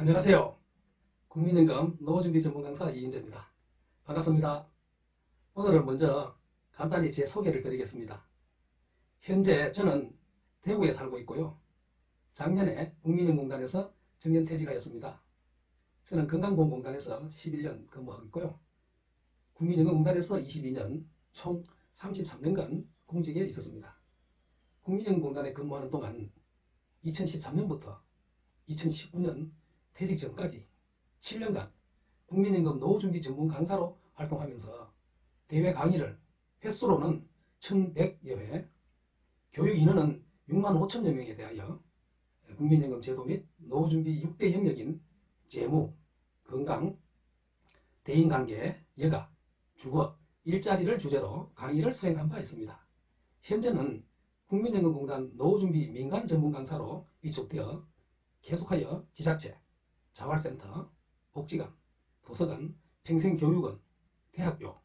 안녕하세요. 국민연금 노후준비 전문 강사 이인재입니다. 반갑습니다. 오늘은 먼저 간단히 제 소개를 드리겠습니다. 현재 저는 대구에 살고 있고요. 작년에 국민연금공단에서 정년퇴직하였습니다. 저는 건강보험공단에서 11년 근무하고 있고요. 국민연금공단에서 22년 총 33년간 공직에 있었습니다. 국민연금공단에 근무하는 동안 2013년부터 2019년 퇴직 전까지 7년간 국민연금 노후준비 전문 강사로 활동하면서 대회 강의를 횟수로는 1100여 회, 교육 인원은 6만 5천여 명에 대하여 국민연금 제도 및 노후준비 6대 영역인 재무, 건강, 대인관계, 여가, 주거, 일자리를 주제로 강의를 수행한 바 있습니다. 현재는 국민연금공단 노후준비 민간 전문 강사로 위촉되어 계속하여 지자체, 자활센터, 복지관, 도서관, 평생교육원, 대학교,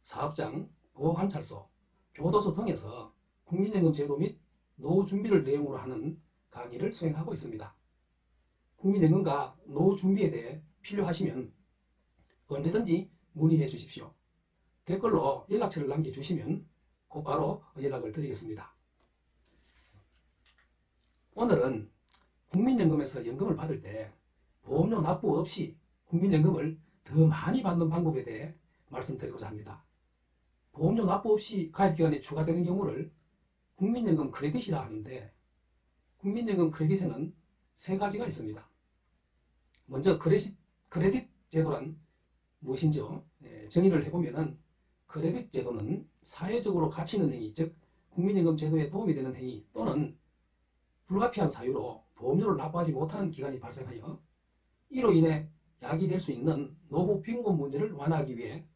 사업장, 보호관찰소, 교도소 등에서 국민연금 제도 및 노후 준비를 내용으로 하는 강의를 수행하고 있습니다. 국민연금과 노후 준비에 대해 필요하시면 언제든지 문의해 주십시오. 댓글로 연락처를 남겨주시면 곧바로 연락을 드리겠습니다. 오늘은 국민연금에서 연금을 받을 때 보험료 납부 없이 국민연금을 더 많이 받는 방법에 대해 말씀드리고자 합니다. 보험료 납부 없이 가입기간이 추가되는 경우를 국민연금 크레딧이라 하는데 국민연금 크레딧에는 세 가지가 있습니다. 먼저 크레딧, 크레딧 제도란 무엇인지요? 예, 정의를 해보면 은 크레딧 제도는 사회적으로 가치 있는 행위, 즉 국민연금 제도에 도움이 되는 행위 또는 불가피한 사유로 보험료를 납부하지 못하는 기간이 발생하여 이로 인해 야기될 수 있는 노후 빈곤 문제를 완화하기 위해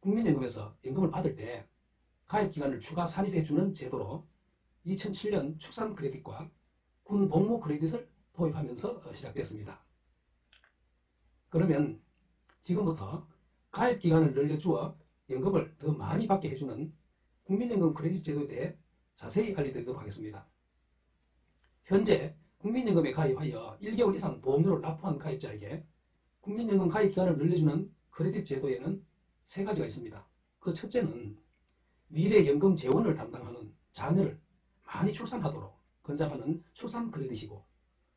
국민연금에서 연금을 받을 때 가입기간을 추가 산입해주는 제도로 2007년 축산 크레딧과 군 복무 크레딧을 도입하면서 시작됐습니다. 그러면 지금부터 가입기간을 늘려주어 연금을 더 많이 받게 해주는 국민연금 크레딧 제도에 대해 자세히 알려드리도록 하겠습니다. 현재 국민연금에 가입하여 1개월 이상 보험료를 납부한 가입자에게 국민연금 가입 기간을 늘려주는 크레딧 제도에는 세 가지가 있습니다. 그 첫째는 미래 연금 재원을 담당하는 자녀를 많이 출산하도록 권장하는 출산 크레딧이고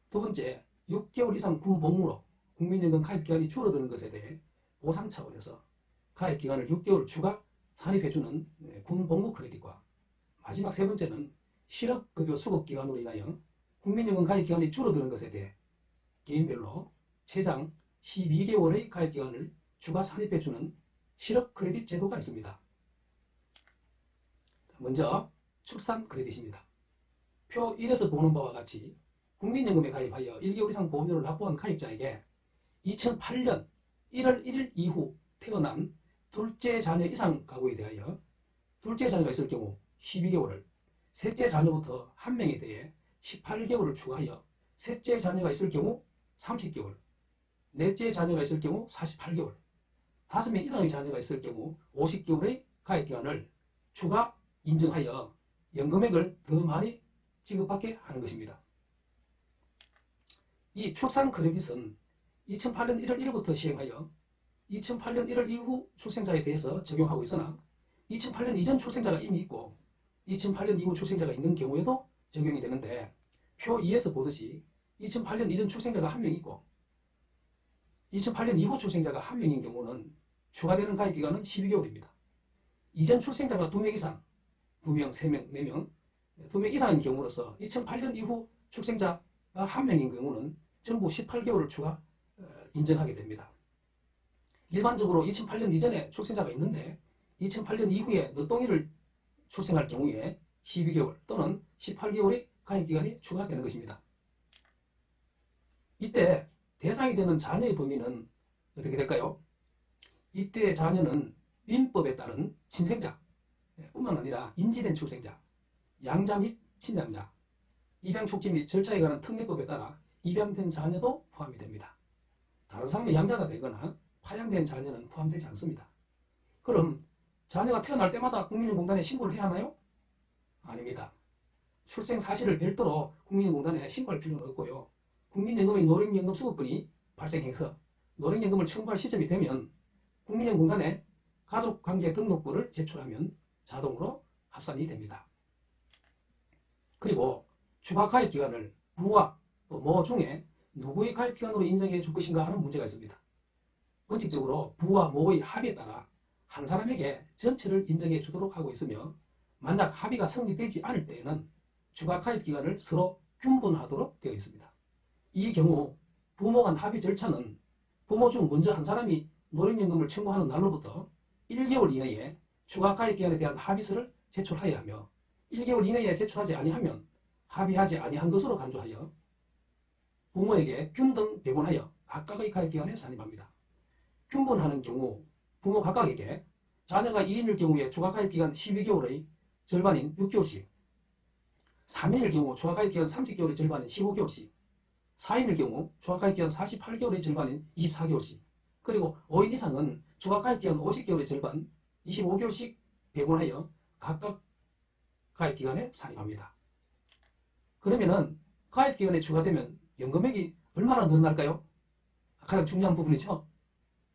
두 번째 6개월 이상 군 복무로 국민연금 가입 기간이 줄어드는 것에 대해 보상 차원에서 가입 기간을 6개월 추가 산입해주는 네, 군 복무 크레딧과 마지막 세 번째는 실업급여 수급 기간으로 인하여 국민연금 가입 기간이 줄어드는 것에 대해 개인별로 최장 12개월의 가입 기간을 추가 산입해주는 실업 크레딧 제도가 있습니다. 먼저 출산 크레딧입니다. 표 1에서 보는 바와 같이 국민연금에 가입하여 1개월 이상 보험료를 납부한 가입자에게 2008년 1월 1일 이후 태어난 둘째 자녀 이상 가구에 대하여 둘째 자녀가 있을 경우 12개월을 셋째 자녀부터 한 명에 대해 18개월을 추가하여 셋째 자녀가 있을 경우 30개월, 넷째 자녀가 있을 경우 48개월, 다섯 명 이상의 자녀가 있을 경우 50개월의 가입기간을 추가 인정하여 연금액을 더 많이 지급받게 하는 것입니다. 이 출산 크레딧은 2008년 1월 1일부터 시행하여 2008년 1월 이후 출생자에 대해서 적용하고 있으나 2008년 이전 출생자가 이미 있고 2008년 이후 출생자가 있는 경우에도 적용이 되는데 표 2에서 보듯이 2008년 이전 출생자가 한 명 있고 2008년 이후 출생자가 한 명인 경우는 추가되는 가입기간은 12개월입니다. 이전 출생자가 2명 이상, 2명, 3명, 4명, 2명 이상인 경우로서 2008년 이후 출생자가 한 명인 경우는 전부 18개월을 추가 어, 인정하게 됩니다. 일반적으로 2008년 이전에 출생자가 있는데 2008년 이후에 늦동이를 출생할 경우에 12개월 또는 18개월의 가입기간이 추가되는 것입니다. 이때 대상이 되는 자녀의 범위는 어떻게 될까요? 이때 자녀는 민법에 따른 친생자 예, 뿐만 아니라 인지된 출생자, 양자 및 친양자, 입양 촉진 및 절차에 관한 특례법에 따라 입양된 자녀도 포함이 됩니다. 다른 사람이 양자가 되거나 파양된 자녀는 포함되지 않습니다. 그럼 자녀가 태어날 때마다 국민연금공단에 신고를 해야 하나요? 아닙니다. 출생 사실을 별도로 국민연금공단에 신고할 필요는 없고요. 국민연금의 노령연금 수급권이 발생해서 노령연금을 청구할 시점이 되면 국민연금공단에 가족관계 등록부를 제출하면 자동으로 합산이 됩니다. 그리고 추가 가입 기간을 부와 또모 중에 누구의 가입 기간으로 인정해 줄 것인가 하는 문제가 있습니다. 원칙적으로 부와 모의 합의에 따라 한 사람에게 전체를 인정해 주도록 하고 있으며 만약 합의가 성립되지 않을 때에는 추가 가입 기간을 서로 균분하도록 되어 있습니다. 이 경우 부모 간 합의 절차는 부모 중 먼저 한 사람이 노령연금을 청구하는 날로부터 1개월 이내에 추가 가입 기간에 대한 합의서를 제출하여야 하며 1개월 이내에 제출하지 아니하면 합의하지 아니한 것으로 간주하여 부모에게 균등 배분하여 각각의 가입 기간에 산입합니다. 균분하는 경우 부모 각각에게 자녀가 2인일 경우에 추가 가입 기간 12개월의 절반인 6개월씩 3인일 경우 추가 가입 기간 30개월의 절반인 15개월씩 4인일 경우 추가 가입 기간 48개월의 절반인 24개월씩 그리고 5인 이상은 추가 가입 기간 50개월의 절반 25개월씩 배분하여 각각 가입 기간에 산입합니다. 그러면은 가입 기간에 추가되면 연금액이 얼마나 늘어날까요? 가장 중요한 부분이죠.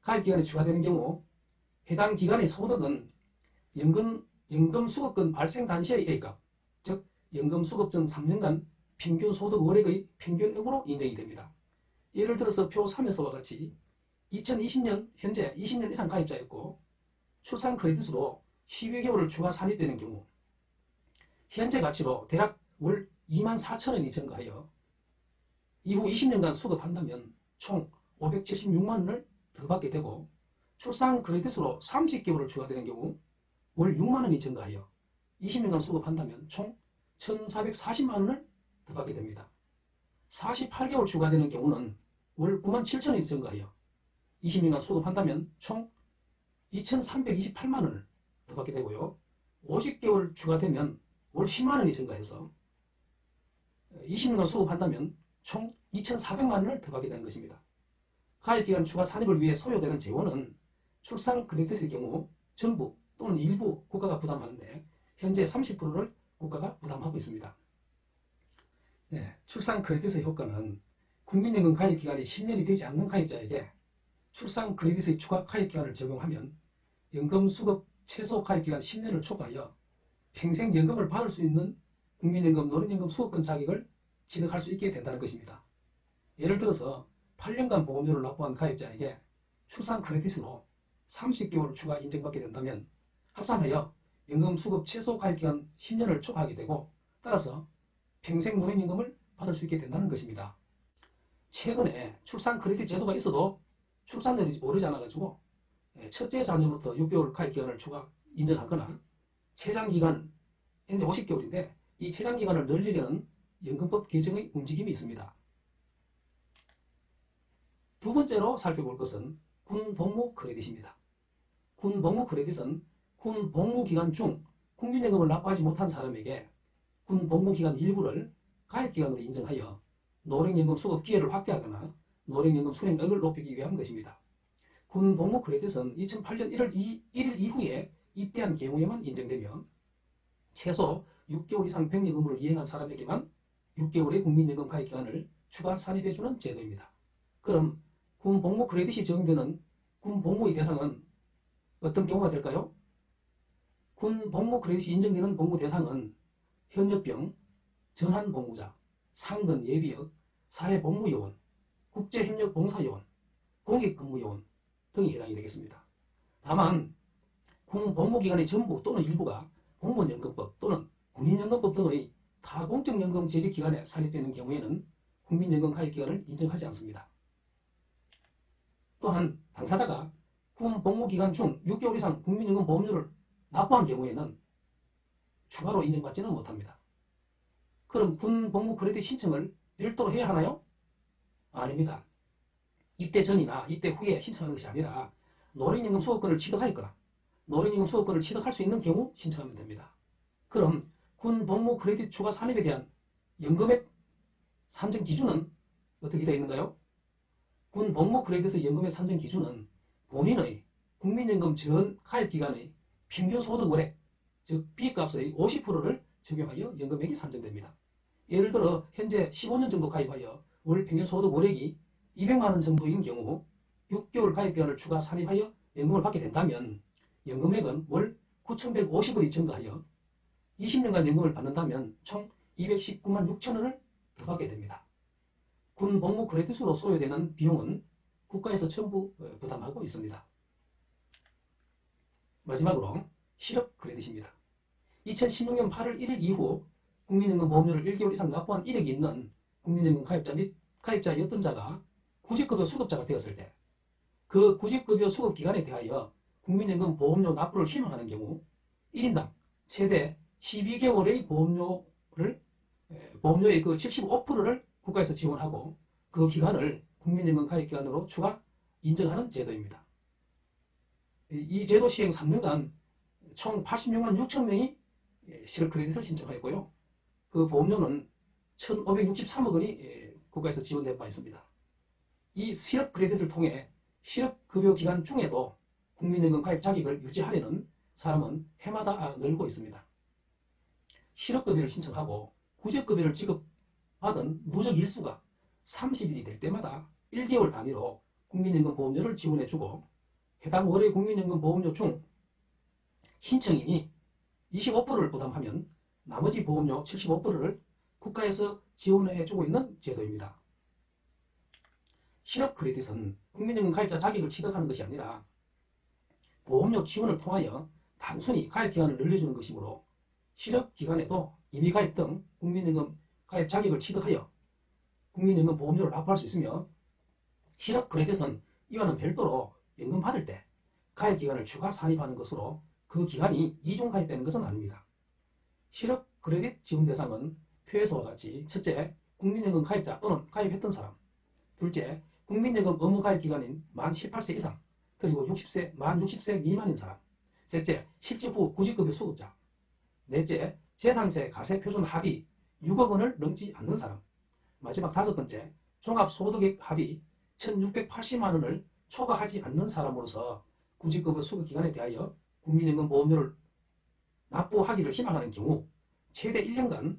가입 기간에 추가되는 경우 해당 기간의 소득은 연금, 연금 수급권 발생 당시의 A값, 즉 연금 수급 전 3년간 평균 소득 월액의 평균액으로 인정이 됩니다. 예를 들어서 표 3에서와 같이 2020년 현재 20년 이상 가입자였고 출산 크레딧으로 12개월을 추가 산입되는 경우 현재 가치로 대략 월 2만 4천 원이 증가하여 이후 20년간 수급한다면 총 576만 원을 더 받게 되고 출산 크레딧으로 30개월을 추가되는 경우 월 6만 원이 증가하여 20년간 수급한다면 총 1,440만 원을 더 받게 됩니다. 48개월 추가되는 경우는 월 9만 7천 원이 증가하여 20년간 수급한다면 총 2,328만 원을 더 받게 되고요. 50개월 추가되면 월 10만 원이 증가해서 20년간 수급한다면 총 2,400만 원을 더 받게 되는 것입니다. 가입기간 추가 산입을 위해 소요되는 재원은 출산 크레딧의 경우 전부 또는 일부 국가가 부담하는데 현재 30%를 국가가 부담하고 있습니다. 네, 출산 크레딧의 효과는 국민연금 가입 기간이 10년이 되지 않는 가입자에게 출산 크레딧의 추가 가입 기간을 적용하면 연금 수급 최소 가입 기간 10년을 초과하여 평생 연금을 받을 수 있는 국민연금, 노령연금 수급권 자격을 취득할 수 있게 된다는 것입니다. 예를 들어서 8년간 보험료를 납부한 가입자에게 출산 크레딧으로 30개월 추가 인정받게 된다면 합산하여 연금 수급 최소 가입 기간 10년을 초과하게 되고 따라서 평생 노령연금을 받을 수 있게 된다는 것입니다. 최근에 출산 크레딧 제도가 있어도 출산율이 오르지 않아가지고 예, 첫째 자녀부터 6개월 가입 기간을 추가 인정하거나 최장 기간 현재 50개월인데 이 최장 기간을 늘리려는 연금법 개정의 움직임이 있습니다. 두 번째로 살펴볼 것은 군 복무 크레딧입니다. 군 복무 크레딧은 군 복무 기간 중 국민연금을 납부하지 못한 사람에게 군 복무 기간 일부를 가입 기간으로 인정하여 노령연금 수급 기회를 확대하거나 노령연금 수령액을 높이기 위한 것입니다. 군 복무 크레딧은 2008년 1월 2, 1일 이후에 입대한 경우에만 인정되며 최소 6개월 이상 병력 의무를 이행한 사람에게만 6개월의 국민연금 가입 기간을 추가 산입해주는 제도입니다. 그럼 군 복무 크레딧이 적용되는 군 복무의 대상은 어떤 경우가 될까요? 군 복무 크레딧이 인정되는 복무 대상은 현역병, 전환 복무자, 상근 예비역, 사회복무요원, 국제협력봉사요원, 공익근무요원 등이 해당이 되겠습니다. 다만 군 복무기간의 전부 또는 일부가 공무원연금법 또는 군인연금법 등의 타공적연금 재직기간에 산입되는 경우에는 국민연금 가입기간을 인정하지 않습니다. 또한 당사자가 군 복무기간 중 6개월 이상 국민연금 보험료를 납부한 경우에는 추가로 인정받지는 못합니다. 그럼 군 복무 크레딧 신청을 별도로 해야 하나요? 아닙니다. 입대 전이나 입대 후에 신청하는 것이 아니라 노령연금 수급권을 취득하였거나 노령연금 수급권을 취득할 수 있는 경우 신청하면 됩니다. 그럼 군 복무 크레딧 추가 산입에 대한 연금액 산정 기준은 어떻게 되어 있는가요? 군 복무 크레딧의 연금의 산정 기준은 본인의 국민연금 전 가입기간의 평균 소득 월액, 즉 B값의 50%를 적용하여 연금액이 산정됩니다. 예를 들어 현재 15년 정도 가입하여 월 평균 소득 월액이 200만원 정도인 경우 6개월 가입기간을 추가 산입하여 연금을 받게 된다면 연금액은 월 9,150원이 증가하여 20년간 연금을 받는다면 총 219만 6천원을 더 받게 됩니다. 군 복무 크레딧으로 소요되는 비용은 국가에서 전부 어, 부담하고 있습니다. 마지막으로 실업 크레딧입니다. 2016년 8월 1일 이후 국민연금 보험료를 1개월 이상 납부한 이력이 있는 국민연금 가입자 및 가입자였던 자가 구직급여 수급자가 되었을 때 그 구직급여 수급 기간에 대하여 국민연금 보험료 납부를 희망하는 경우 1인당 최대 12개월의 보험료를 에, 보험료의 그 75%를 국가에서 지원하고 그 기간을 국민연금 가입 기간으로 추가 인정하는 제도입니다. 이- 이 제도 시행 3년간 총 86만 6천 명이 예, 실업 크레딧을 신청하였고요. 그 보험료는 1,563억 원이 예, 국가에서 지원된 바 있습니다. 이 실업 크레딧을 통해 실업 급여 기간 중에도 국민연금 가입 자격을 유지하려는 사람은 해마다 늘고 있습니다. 실업급여를 신청하고 구직급여를 지급받은 누적 일수가 30일이 될 때마다 1개월 단위로 국민연금 보험료를 지원해주고 해당 월의 국민연금 보험료 중 신청인이 25%를 부담하면 나머지 보험료 75%를 국가에서 지원해주고 있는 제도입니다. 실업 크레딧은 국민연금 가입자 자격을 취득하는 것이 아니라 보험료 지원을 통하여 단순히 가입 기간을 늘려주는 것이므로 실업 기간에도 이미 가입 등 국민연금 가입 자격을 취득하여 국민연금 보험료를 납부할 수 있으며 실업 크레딧은 이와는 별도로 연금 받을 때 가입 기간을 추가 산입하는 것으로 그 기간이 이중 가입되는 것은 아닙니다. 실업 크레딧 지원 대상은 표에서와 같이 첫째, 국민연금 가입자 또는 가입했던 사람. 둘째, 국민연금 의무 가입 기간인 만 18세 이상 그리고 60세, 만 60세 미만인 사람. 셋째, 실직 후 구직급여 수급자. 넷째, 재산세 가세 표준 합의 6억 원을 넘지 않는 사람. 마지막 다섯 번째, 종합소득액 합의 1680만 원을 초과하지 않는 사람으로서 구직급여 수급 기간에 대하여 국민연금 보험료를 납부하기를 희망하는 경우 최대 1년간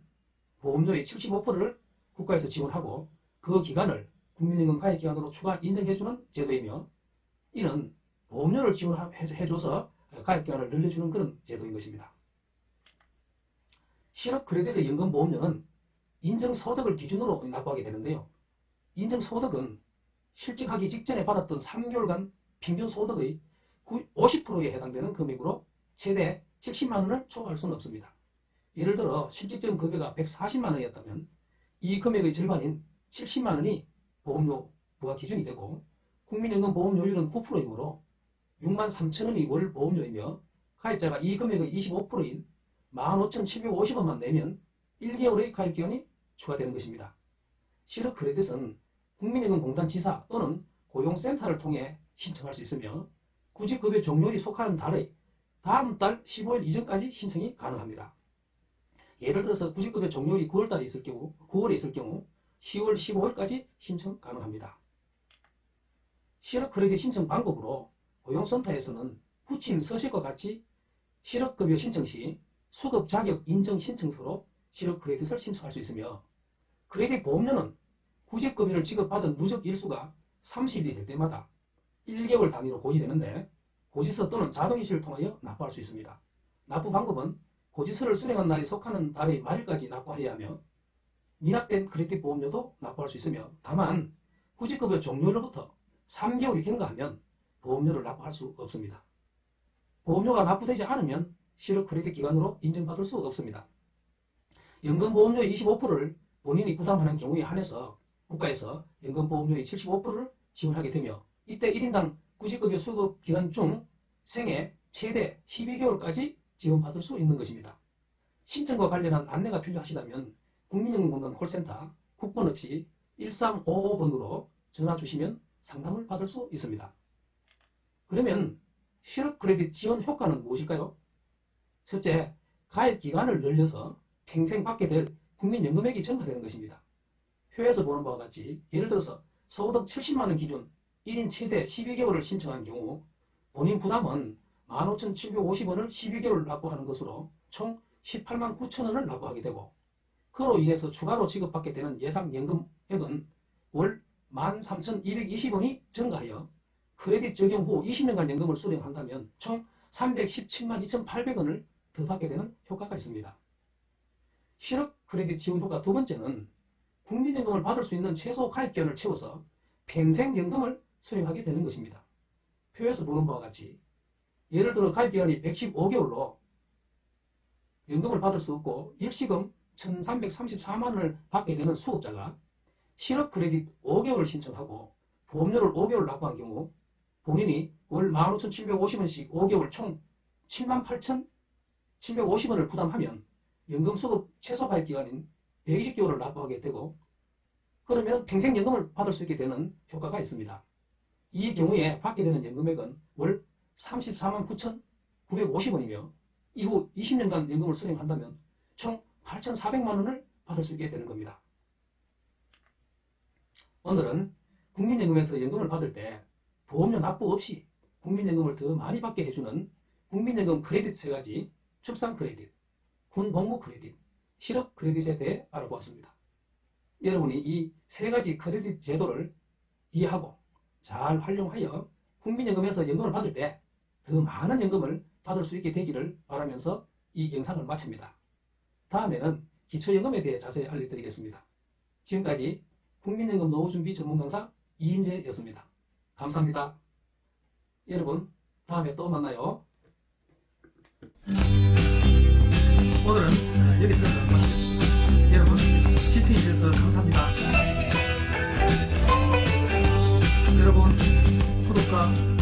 보험료의 75%를 국가에서 지원하고 그 기간을 국민연금 가입 기간으로 추가 인정해주는 제도이며 이는 보험료를 지원해줘서 가입 기간을 늘려주는 그런 제도인 것입니다. 실업 크레딧의 연금 보험료는 인정 소득을 기준으로 납부하게 되는데요. 인정 소득은 실직하기 직전에 받았던 3개월간 평균 소득의 50%에 해당되는 금액으로 최대 70만 원을 초과할 수는 없습니다. 예를 들어 실직전 급여가 140만 원이었다면 이 금액의 절반인 70만 원이 보험료 부과 기준이 되고 국민연금 보험료율은 9%이므로 6만 3천 원이 월 보험료이며 가입자가 이 금액의 25%인 15,750원만 내면 1개월의 가입기간이 추가되는 것입니다. 실업 크레딧은 국민연금 공단 지사 또는 고용센터를 통해 신청할 수 있으며 구직급여 종료일이 속하는 달의 다음 달 15일 이전까지 신청이 가능합니다. 예를 들어서 구직급여 종료일이 9월달에 있을 경우 9월에 있을 경우 10월 15일까지 신청 가능합니다. 실업 크레딧 신청 방법으로 고용센터에서는 부침 서식과 같이 실업급여 신청 시 수급 자격 인정 신청서로 실업 크레딧을 신청할 수 있으며 크레딧 보험료는 구직급여를 지급받은 누적 일수가 30일이 될 때마다 1개월 단위로 고지되는데 고지서 또는 자동이체를 통하여 납부할 수 있습니다. 납부 방법은 고지서를 수령한 날이 속하는 달의 말일까지 납부해야 하며 미납된 크레딧 보험료도 납부할 수 있으며 다만 구직급여 종료로부터 3개월이 경과하면 보험료를 납부할 수 없습니다. 보험료가 납부되지 않으면 실업 크레딧 기간으로 인정받을 수 없습니다. 연금보험료의 25%를 본인이 부담하는 경우에 한해서 국가에서 연금보험료의 75%를 지원하게 되며 이때 1인당 구직급여 수급 기간 중 생애 최대 12개월까지 지원받을 수 있는 것입니다. 신청과 관련한 안내가 필요하시다면 국민연금공단 콜센터 국번 없이 1355번으로 전화 주시면 상담을 받을 수 있습니다. 그러면 실업 크레딧 지원 효과는 무엇일까요? 첫째, 가입 기간을 늘려서 평생 받게 될 국민연금액이 증가되는 것입니다. 표에서 보는 바와 같이 예를 들어서 소득 70만원 기준 1인 최대 12개월을 신청한 경우 본인 부담은 15,750원을 12개월 납부하는 것으로 총 18만 9천원을 납부하게 되고 그로 인해서 추가로 지급받게 되는 예상연금액은 월 13,220원이 증가하여 크레딧 적용 후 20년간 연금을 수령한다면 총 317만 2,800원을 더 받게 되는 효과가 있습니다. 실업 크레딧 지원 효과 두 번째는 국민연금을 받을 수 있는 최소 가입 기간을 채워서 평생 연금을 수령하게 되는 것입니다. 표에서 보는 바와 같이 예를 들어 가입 기간이 115개월로 연금을 받을 수 없고 일시금 1,334만 원을 받게 되는 수급자가 실업 크레딧 5개월을 신청하고 보험료를 5개월 납부한 경우 본인이 월 15,750원씩 5개월 총 78,750원을 부담하면 연금 수급 최소 가입 기간인 120개월을 납부하게 되고 그러면 평생 연금을 받을 수 있게 되는 효과가 있습니다. 이 경우에 받게 되는 연금액은 월 34만 9,950원이며 이후 20년간 연금을 수령한다면 총 8,400만 원을 받을 수 있게 되는 겁니다. 오늘은 국민연금에서 연금을 받을 때 보험료 납부 없이 국민연금을 더 많이 받게 해주는 국민연금 크레딧 세 가지 출산 크레딧, 군복무 크레딧, 실업 크레딧에 대해 알아보았습니다. 여러분이 이 세 가지 크레딧 제도를 이해하고 잘 활용하여 국민연금에서 연금을 받을 때 더 많은 연금을 받을 수 있게 되기를 바라면서 이 영상을 마칩니다. 다음에는 기초연금에 대해 자세히 알려드리겠습니다. 지금까지 국민연금 노후준비 전문 강사 이인재였습니다. 감사합니다. 여러분 다음에 또 만나요. 오늘은 여기서 마치겠습니다. 여러분 시청해주셔서 감사합니다. 여러분 구독과